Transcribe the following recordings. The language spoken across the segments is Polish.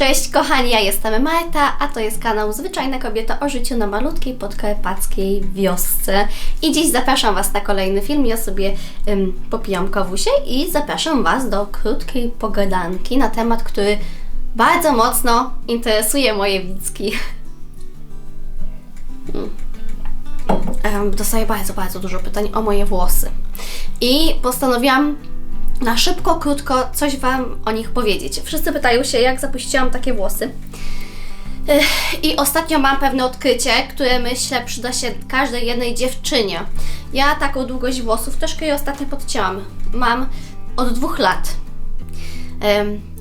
Cześć kochani, ja jestem Marta, a to jest kanał Zwyczajna Kobieta o życiu na malutkiej podkarpackiej wiosce. I dziś zapraszam Was na kolejny film. Ja sobie popijam kawusie i zapraszam Was do krótkiej pogadanki na temat, który bardzo mocno interesuje moje widzki. Dostaję bardzo, bardzo dużo pytań o moje włosy. I postanowiłam na szybko, krótko coś Wam o nich powiedzieć. Wszyscy pytają się, jak zapuściłam takie włosy. I ostatnio mam pewne odkrycie, które myślę przyda się każdej jednej dziewczynie. Ja taką długość włosów troszkę je ostatnio podcięłam. Mam od dwóch lat.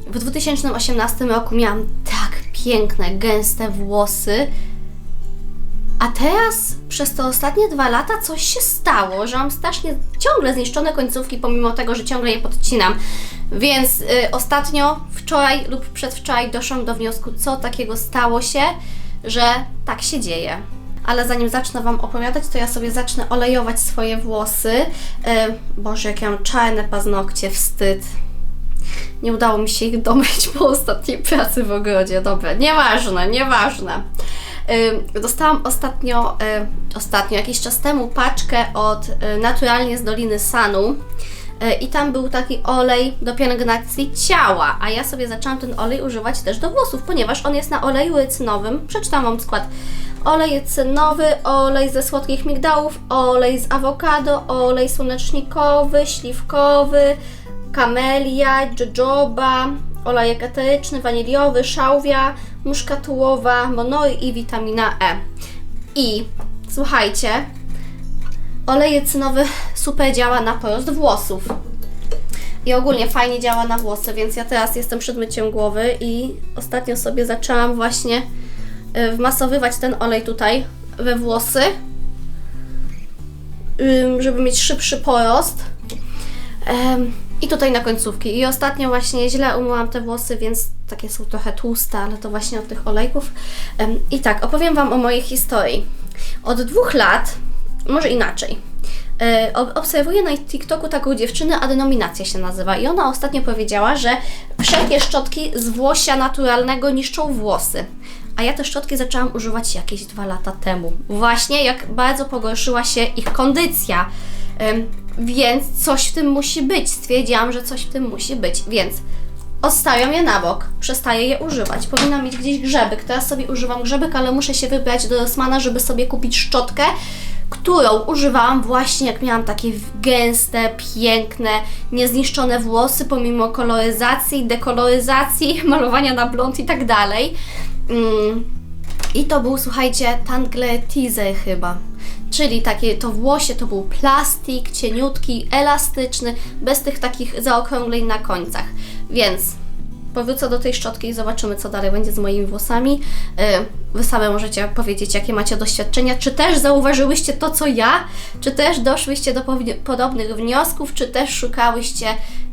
W 2018 roku miałam tak piękne, gęste włosy, a teraz przez te ostatnie dwa lata coś się stało, że mam strasznie ciągle zniszczone końcówki, pomimo tego, że ciągle je podcinam. Więc y, ostatnio, wczoraj lub przedwczoraj doszłam do wniosku, co takiego stało się, że tak się dzieje. Ale zanim zacznę Wam opowiadać, to ja sobie zacznę olejować swoje włosy. Y, Boże, jak ja mam czarne paznokcie, wstyd. Nie udało mi się ich domyć po ostatniej pracy w ogrodzie. Dobra, nieważne, nieważne. Dostałam ostatnio, y, ostatnio, jakiś czas temu paczkę od y, Naturalnie z Doliny Sanu y, i tam był taki olej do pielęgnacji ciała, a ja sobie zaczęłam ten olej używać też do włosów, ponieważ on jest na oleju rycynowym. Przeczytam Wam skład. Olej rycynowy, olej ze słodkich migdałów, olej z awokado, olej słonecznikowy, śliwkowy, kamelia, jojoba, olejek eteryczny, waniliowy, szałwia, muszkatułowa, monoi i witamina E. I słuchajcie, olej rycynowy super działa na porost włosów. I ogólnie fajnie działa na włosy, więc ja teraz jestem przed myciem głowy i ostatnio sobie zaczęłam właśnie y, wmasowywać ten olej tutaj we włosy, żeby mieć szybszy porost. I tutaj na końcówki. I ostatnio właśnie źle umyłam te włosy, więc takie są trochę tłuste, ale to właśnie od tych olejków. I tak, opowiem Wam o mojej historii. Od dwóch lat, może inaczej, e, ob- obserwuję na TikToku taką dziewczynę, Adenominacja się nazywa. I ona ostatnio powiedziała, że wszelkie szczotki z włosia naturalnego niszczą włosy. A ja te szczotki zaczęłam używać jakieś dwa lata temu. Właśnie jak bardzo pogorszyła się ich kondycja. Więc coś w tym musi być. Stwierdziłam, że coś w tym musi być. Więc odstawiam je na bok, przestaję je używać. Powinna mieć gdzieś grzebek. Teraz sobie używam grzebek, ale muszę się wybrać do Rossmana, żeby sobie kupić szczotkę, którą używałam właśnie jak miałam takie gęste, piękne, niezniszczone włosy, pomimo koloryzacji, dekoloryzacji, malowania na blond i tak dalej. Mm. I to był, słuchajcie, Tangle Teaser chyba. Czyli takie to włosie to był plastik, cieniutki, elastyczny, bez tych takich zaokrągleń na końcach. Więc powrócę do tej szczotki i zobaczymy, co dalej będzie z moimi włosami. Yy, Wy same możecie powiedzieć, jakie macie doświadczenia. Czy też zauważyłyście to, co ja? Czy też doszłyście do podobnych wniosków? Czy też szukałyście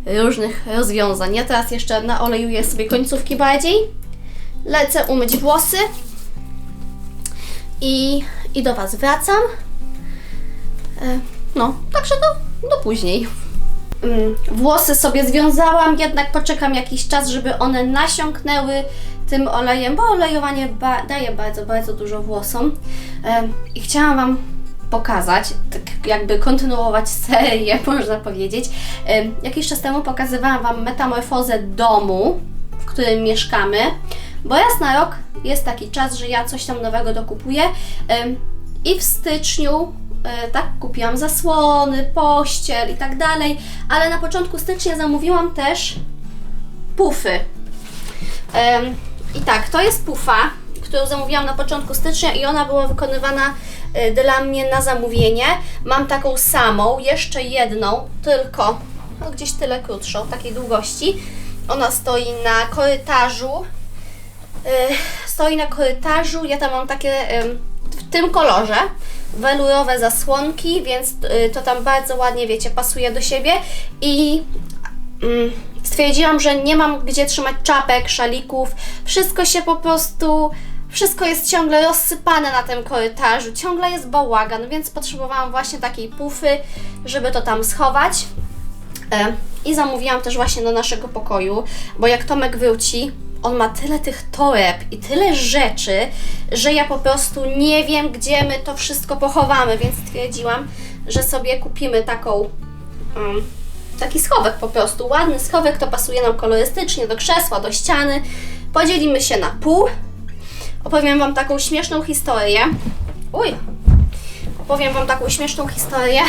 różnych rozwiązań? Ja teraz jeszcze naolejuję sobie końcówki bardziej. Lecę umyć włosy i, i do Was wracam. E, No, także do, do później. Mm, Włosy sobie związałam, jednak poczekam jakiś czas, żeby one nasiąknęły tym olejem, bo olejowanie ba- daje bardzo, bardzo dużo włosom. E, I chciałam Wam pokazać, tak jakby kontynuować serię, można powiedzieć. E, Jakiś czas temu pokazywałam Wam metamorfozę domu, w którym mieszkamy, bo raz na rok jest taki czas, że ja coś tam nowego dokupuję i w styczniu e, tak kupiłam zasłony, pościel i tak dalej, ale na początku stycznia zamówiłam też pufy. I tak, to jest pufa, którą zamówiłam na początku stycznia i ona była wykonywana e, dla mnie na zamówienie. Mam taką samą, jeszcze jedną, tylko no, gdzieś tyle krótszą, takiej długości. Ona stoi na korytarzu. E, Stoi na korytarzu, ja tam mam takie w tym kolorze welurowe zasłonki, więc y, to tam bardzo ładnie, wiecie, pasuje do siebie. I mm, stwierdziłam, że nie mam gdzie trzymać czapek, szalików, wszystko się po prostu, wszystko jest ciągle rozsypane na tym korytarzu, ciągle jest bałagan, więc potrzebowałam właśnie takiej pufy, żeby to tam schować. E, I zamówiłam też właśnie do naszego pokoju, bo jak Tomek wróci on ma tyle tych toreb i tyle rzeczy, że ja po prostu nie wiem, gdzie my to wszystko pochowamy, więc stwierdziłam, że sobie kupimy taką mm, taki schowek po prostu, ładny schowek, to pasuje nam kolorystycznie do krzesła, do ściany. Podzielimy się na pół. Opowiem Wam taką śmieszną historię. Uj! Opowiem Wam taką śmieszną historię.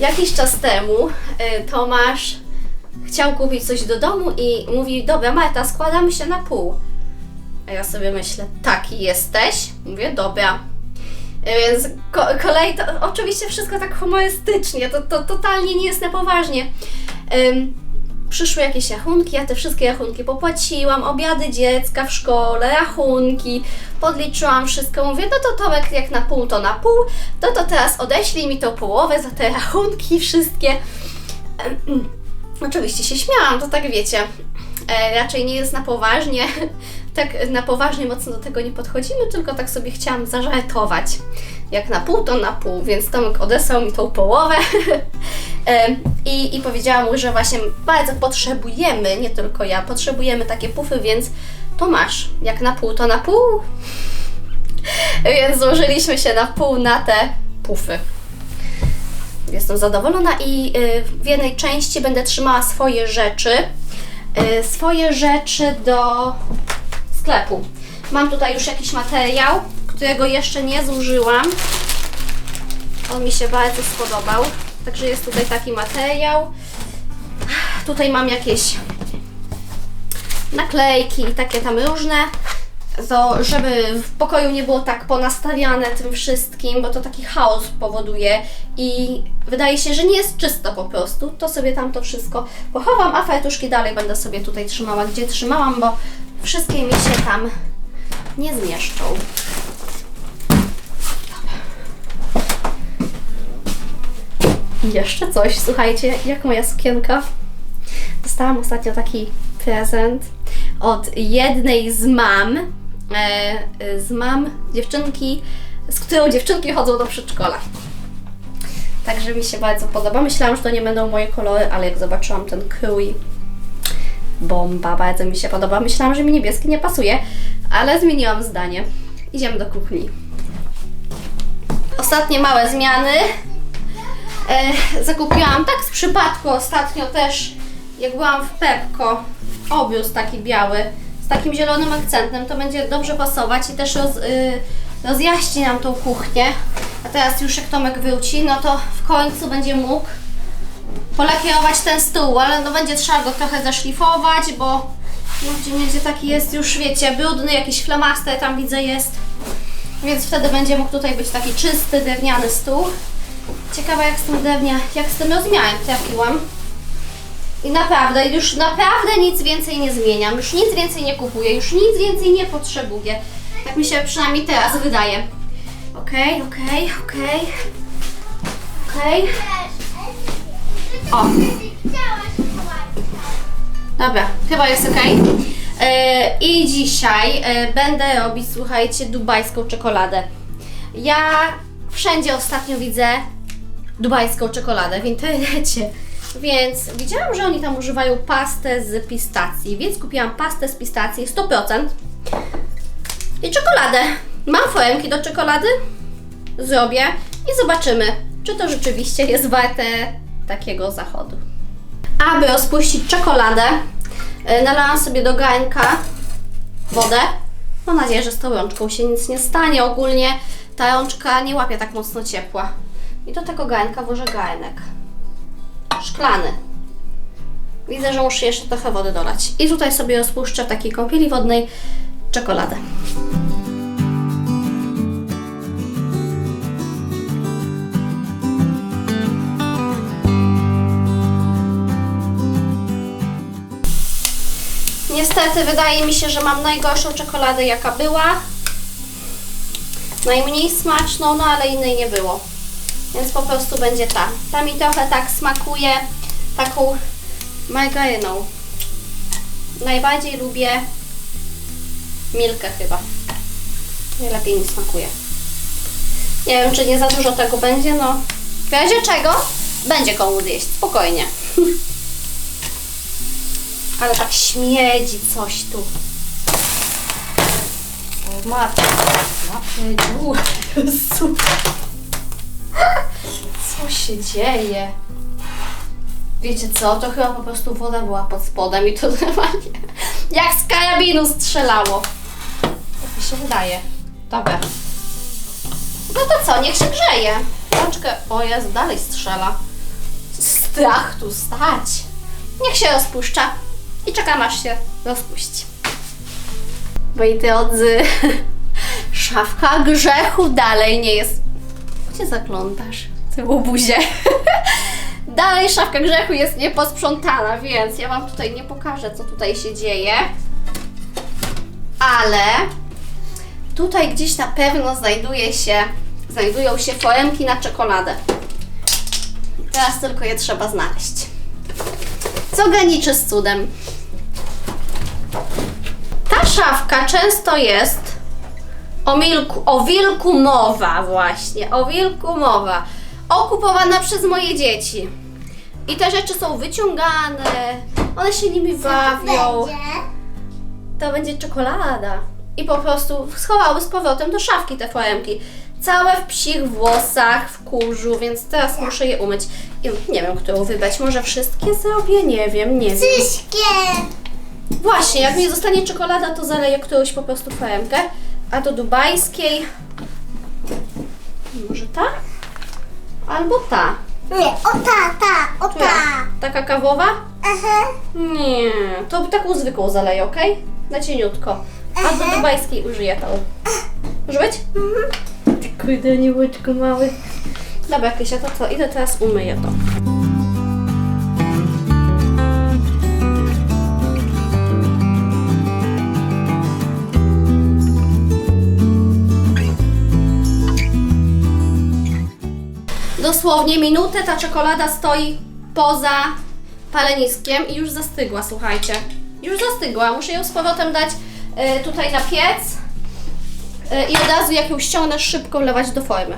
Jakiś czas temu y, Tomasz chciał kupić coś do domu i mówi, dobra Marta, składamy się na pół. A ja sobie myślę, taki jesteś? Mówię, dobra. Więc ko- kolej to oczywiście wszystko tak humorystycznie, to, to totalnie nie jest na poważnie. Przyszły jakieś rachunki, ja te wszystkie rachunki popłaciłam, obiady dziecka w szkole, rachunki, podliczyłam wszystko, mówię, no to Tomek jak na pół, to na pół, to to teraz odeślij mi tą połowę za te rachunki wszystkie. Oczywiście się śmiałam, to tak wiecie, e, raczej nie jest na poważnie, tak na poważnie mocno do tego nie podchodzimy, tylko tak sobie chciałam zażartować. Jak na pół, to na pół, więc Tomek odesłał mi tą połowę i, i powiedziała mu, że właśnie bardzo potrzebujemy, nie tylko ja, potrzebujemy takie pufy, więc to masz, jak na pół, to na pół. Więc złożyliśmy się na pół na te pufy. Jestem zadowolona i y, w jednej części będę trzymała swoje rzeczy. y, Swoje rzeczy do sklepu. Mam tutaj już jakiś materiał, którego jeszcze nie zużyłam. On mi się bardzo spodobał. Także jest tutaj taki materiał. Tutaj mam jakieś naklejki i takie tam różne. To, żeby w pokoju nie było tak ponastawiane tym wszystkim, bo to taki chaos powoduje i wydaje się, że nie jest czysto po prostu, to sobie tam to wszystko pochowam, a fartuszki dalej będę sobie tutaj trzymała, gdzie trzymałam, bo wszystkie mi się tam nie zmieszczą. Jeszcze coś, słuchajcie, jak moja sukienka. Dostałam ostatnio taki prezent od jednej z mam, e, z mam dziewczynki, z którą dziewczynki chodzą do przedszkola. Także mi się bardzo podoba. Myślałam, że to nie będą moje kolory, ale jak zobaczyłam ten krój, bomba, bardzo mi się podoba. Myślałam, że mi niebieski nie pasuje, ale zmieniłam zdanie. Idziemy do kuchni. Ostatnie małe zmiany. E, zakupiłam tak z przypadku ostatnio też, jak byłam w Pepko, obius taki biały z takim zielonym akcentem, to będzie dobrze pasować i też roz, y, rozjaśni nam tą kuchnię. A teraz już jak Tomek wróci, no to w końcu będzie mógł polakierować ten stół, ale no będzie trzeba go trochę zaszlifować, bo no, gdzie będzie taki jest już, wiecie, brudny, jakiś flamaster tam widzę jest. Więc wtedy będzie mógł tutaj być taki czysty, drewniany stół. Ciekawa jak z tym drewnia, jak z tym rozmiarem trafiłam. I naprawdę, już naprawdę nic więcej nie zmieniam, już nic więcej nie kupuję, już nic więcej nie potrzebuję. Tak mi się przynajmniej teraz wydaje. Okej, okej, okej. Okej. O, dobra, chyba jest ok. I dzisiaj e, będę robić, słuchajcie, dubajską czekoladę. Ja wszędzie ostatnio widzę dubajską czekoladę w internecie. Więc widziałam, że oni tam używają pastę z pistacji, więc kupiłam pastę z pistacji 100% i czekoladę. Mam foremki do czekolady, zrobię i zobaczymy, czy to rzeczywiście jest warte takiego zachodu. Aby rozpuścić czekoladę, e, nalałam sobie do garnka wodę. Mam nadzieję, że z tą rączką się nic nie stanie. Ogólnie ta rączka nie łapie tak mocno ciepła. I do tego garnka włożę garnek. Szklany. Widzę, że muszę jeszcze trochę wody dolać. I tutaj sobie rozpuszczę w takiej kąpieli wodnej czekoladę. Niestety wydaje mi się, że mam najgorszą czekoladę jaka była. Najmniej smaczną, no ale innej nie było. Więc po prostu będzie ta. Ta mi trochę tak smakuje taką margaryną. Najbardziej lubię milkę chyba. Najlepiej mi smakuje. Nie wiem, czy nie za dużo tego będzie, no. W razie czego będzie komu zjeść, spokojnie. Ale tak śmierdzi coś tu. O. Łapie dziurę. Jezu. Co się dzieje? Wiecie co? To chyba po prostu woda była pod spodem i to normalnie jak z karabinu strzelało. Tak mi się wydaje. Dobra. No to co? Niech się grzeje. Rączkę. O dalej strzela. Strach tu stać. Niech się rozpuszcza. I czekam aż się rozpuści. Moi drodzy, szafka grzechu dalej nie jest. Gdzie zaglądasz? Ty łobuzie. dalej szafka grzechu jest nieposprzątana, więc ja Wam tutaj nie pokażę, co tutaj się dzieje. Ale tutaj gdzieś na pewno znajduje się, znajdują się foremki na czekoladę. Teraz tylko je trzeba znaleźć. Co graniczy z cudem? Ta szafka często jest o, milku, o wilku mowa właśnie, o wilku mowa. Okupowana przez moje dzieci. I te rzeczy są wyciągane, one się nimi bawią. To będzie czekolada. I po prostu schowały z powrotem do szafki te foremki. Całe w psich włosach, w kurzu, więc teraz muszę je umyć. I nie wiem, którą wybrać. Może wszystkie zrobię? Nie wiem, nie wiem. Wszystkie! Właśnie, jak mi zostanie czekolada, to zaleję którąś po prostu foremkę. A do dubajskiej... Może ta? Albo ta. Nie, o ta, ta, o ta. Taka kawowa? Aha. Nie, to taką zwykłą zaleję, ok? Na cieniutko. A do dubajskiej użyję tą. Może być? Ty kurde, nie mały. Dobra, Krysia, to co? Idę teraz umyję to. Dosłownie minutę ta czekolada stoi poza paleniskiem i już zastygła, słuchajcie. Już zastygła. Muszę ją z powrotem dać e, tutaj na piec e, i od razu jak ją ściągnę szybko lewać do formy.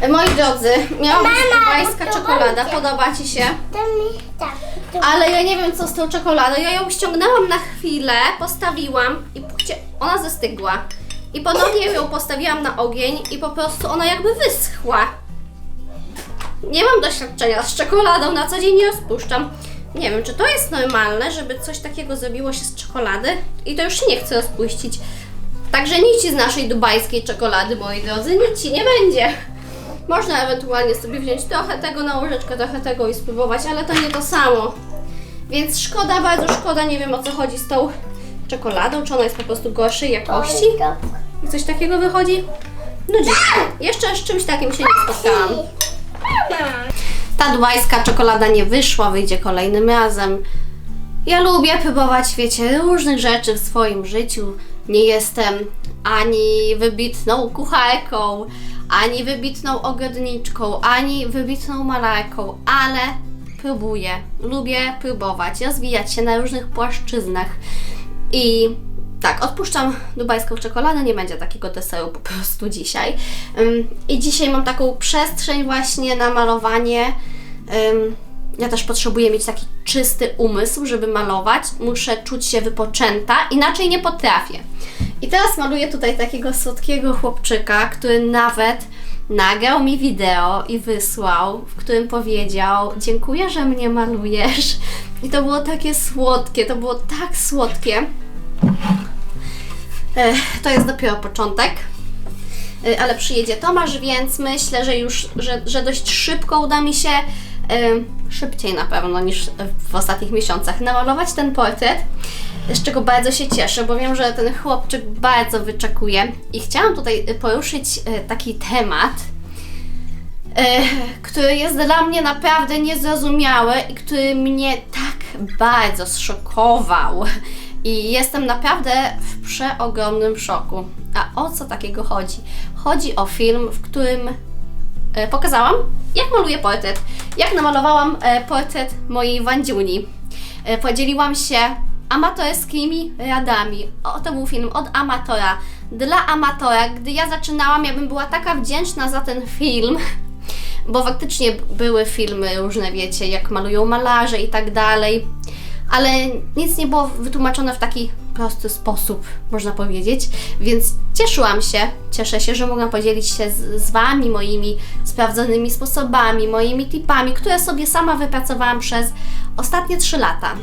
E, moi drodzy, miała być to czekolada, podoba Ci się? Tak. Ale ja nie wiem co z tą czekoladą. Ja ją ściągnęłam na chwilę, postawiłam i pójdzie, ona zastygła. I ponownie ją postawiłam na ogień i po prostu ona jakby wyschła. Nie mam doświadczenia z czekoladą, na co dzień nie rozpuszczam. Nie wiem, czy to jest normalne, żeby coś takiego zrobiło się z czekolady i to już się nie chce rozpuścić. Także nic z naszej dubajskiej czekolady, moi drodzy, nic ci nie będzie. Można ewentualnie sobie wziąć trochę tego na łyżeczkę, trochę tego i spróbować, ale to nie to samo. Więc szkoda, bardzo szkoda, nie wiem o co chodzi z tą czekoladą, czy ona jest po prostu gorszej jakości i coś takiego wychodzi. No dziwne. Jeszcze z czymś takim się nie spotkałam. Ta dubajska czekolada nie wyszła, wyjdzie kolejnym razem. Ja lubię próbować, wiecie, różnych rzeczy w swoim życiu. Nie jestem ani wybitną kucharką, ani wybitną ogrodniczką, ani wybitną malarką, ale próbuję. Lubię próbować, rozwijać się na różnych płaszczyznach. I tak, odpuszczam dubajską czekoladę, nie będzie takiego deseru po prostu dzisiaj. I dzisiaj mam taką przestrzeń właśnie na malowanie. Ja też potrzebuję mieć taki czysty umysł, żeby malować. Muszę czuć się wypoczęta, inaczej nie potrafię. I teraz maluję tutaj takiego słodkiego chłopczyka, który nawet nagrał mi wideo i wysłał, w którym powiedział: Dziękuję, że mnie malujesz. I to było takie słodkie, to było tak słodkie. To jest dopiero początek. Ale przyjedzie Tomasz, więc myślę, że już, że, że dość szybko uda mi się, szybciej na pewno niż w ostatnich miesiącach, namalować ten portret, z czego bardzo się cieszę, bo wiem, że ten chłopczyk bardzo wyczekuje i chciałam tutaj poruszyć y, taki temat, y, który jest dla mnie naprawdę niezrozumiały i który mnie tak bardzo zszokował. I jestem naprawdę w przeogromnym szoku. A o co takiego chodzi? Chodzi o film, w którym e, pokazałam, jak maluję portret. Jak namalowałam e, portret mojej Wandziuni. E, podzieliłam się amatorskimi radami. O, to był film od amatora. Dla amatora, gdy ja zaczynałam, ja bym była taka wdzięczna za ten film, bo faktycznie były filmy różne, wiecie, jak malują malarze i tak dalej. Ale nic nie było wytłumaczone w taki prosty sposób, można powiedzieć, więc cieszyłam się, cieszę się, że mogłam podzielić się z, z Wami moimi sprawdzonymi sposobami, moimi tipami, które sobie sama wypracowałam przez ostatnie 3 lata.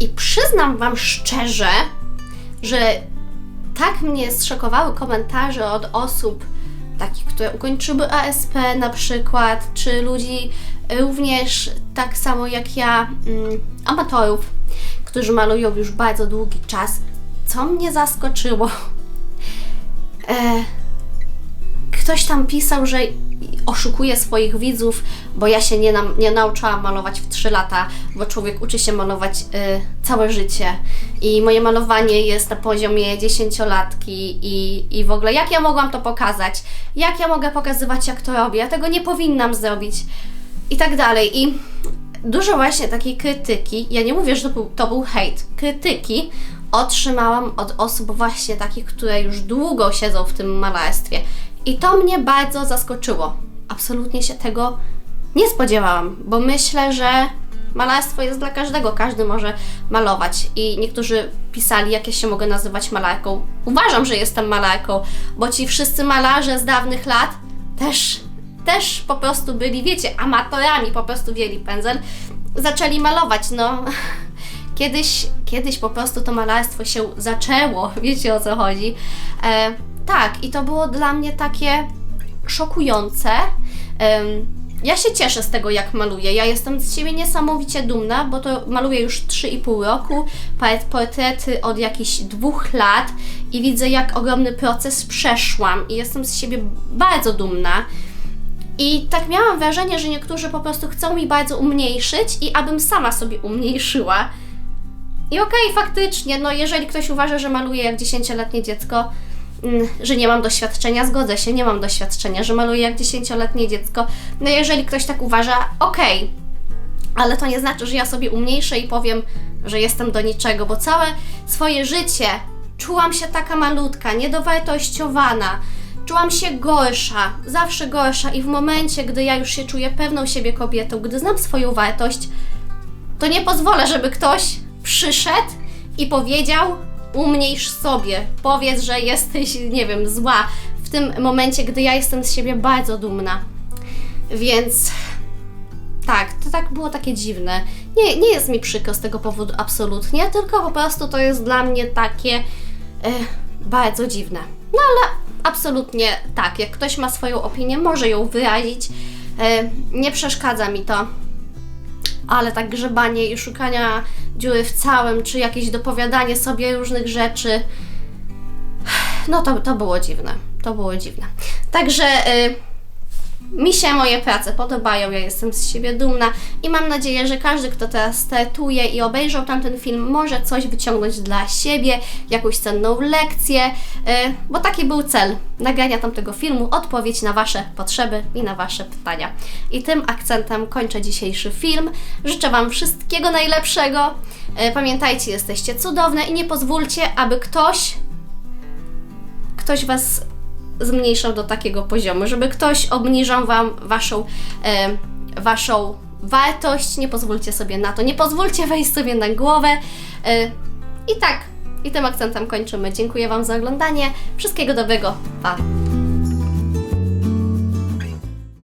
I przyznam Wam szczerze, że tak mnie zszokowały komentarze od osób takich, które ukończyły ASP na przykład, czy ludzi również tak samo jak ja, mm, amatorów, którzy malują już bardzo długi czas. Co mnie zaskoczyło? E, ktoś tam pisał, że oszukuje swoich widzów, bo ja się nie, nam, nie nauczyłam malować w 3 lata, bo człowiek uczy się malować y, całe życie. I moje malowanie jest na poziomie dziesięciolatki i, i w ogóle jak ja mogłam to pokazać? Jak ja mogę pokazywać, jak to robię? Ja tego nie powinnam zrobić. I tak dalej. I dużo właśnie takiej krytyki, ja nie mówię, że to był, to był hejt, krytyki otrzymałam od osób właśnie takich, które już długo siedzą w tym malarstwie. I to mnie bardzo zaskoczyło. Absolutnie się tego nie spodziewałam, bo myślę, że malarstwo jest dla każdego, każdy może malować. I niektórzy pisali, jak ja się mogę nazywać malarką. Uważam, że jestem malarką, bo ci wszyscy malarze z dawnych lat też, też po prostu byli, wiecie, amatorami, po prostu wzięli pędzel, zaczęli malować. No, kiedyś, kiedyś po prostu to malarstwo się zaczęło, wiecie o co chodzi. E, tak, i to było dla mnie takie szokujące. Ja się cieszę z tego, jak maluję. Ja jestem z siebie niesamowicie dumna, bo to maluję już 3,5 roku, port- portrety od jakichś dwóch lat i widzę, jak ogromny proces przeszłam i jestem z siebie bardzo dumna. I tak miałam wrażenie, że niektórzy po prostu chcą mi bardzo umniejszyć i abym sama sobie umniejszyła. I okej, faktycznie, no jeżeli ktoś uważa, że maluję jak dziesięcioletnie dziecko, że nie mam doświadczenia, zgodzę się, nie mam doświadczenia, że maluję jak dziesięcioletnie dziecko. No jeżeli ktoś tak uważa, okej, ale to nie znaczy, że ja sobie umniejszę i powiem, że jestem do niczego, bo całe swoje życie czułam się taka malutka, niedowartościowana, czułam się gorsza, zawsze gorsza i w momencie, gdy ja już się czuję pewną siebie kobietą, gdy znam swoją wartość, to nie pozwolę, żeby ktoś przyszedł i powiedział: umniejsz sobie, powiedz, że jesteś, nie wiem, zła. W tym momencie, gdy ja jestem z siebie bardzo dumna. Więc tak, to tak było takie dziwne. Nie, nie jest mi przykro z tego powodu absolutnie, tylko po prostu to jest dla mnie takie e, bardzo dziwne. No ale absolutnie tak, jak ktoś ma swoją opinię, może ją wyrazić. E, nie przeszkadza mi to ale tak grzebanie i szukania dziury w całym, czy jakieś dopowiadanie sobie różnych rzeczy, no to, to było dziwne. To było dziwne. Także y, mi się moje prace podobają, ja jestem z siebie dumna i mam nadzieję, że każdy, kto teraz startuje i obejrzał tamten film, może coś wyciągnąć dla siebie, jakąś cenną lekcję, y, bo taki był cel nagrania tamtego filmu, odpowiedź na Wasze potrzeby i na Wasze pytania. I tym akcentem kończę dzisiejszy film. Życzę Wam wszystkiego najlepszego. Y, Pamiętajcie, jesteście cudowne i nie pozwólcie, aby ktoś ktoś was zmniejszał do takiego poziomu, żeby ktoś obniżał wam waszą, e, waszą wartość, nie pozwólcie sobie na to, nie pozwólcie wejść sobie na głowę. E, I tak, i tym akcentem kończymy. Dziękuję wam za oglądanie. Wszystkiego dobrego. Pa!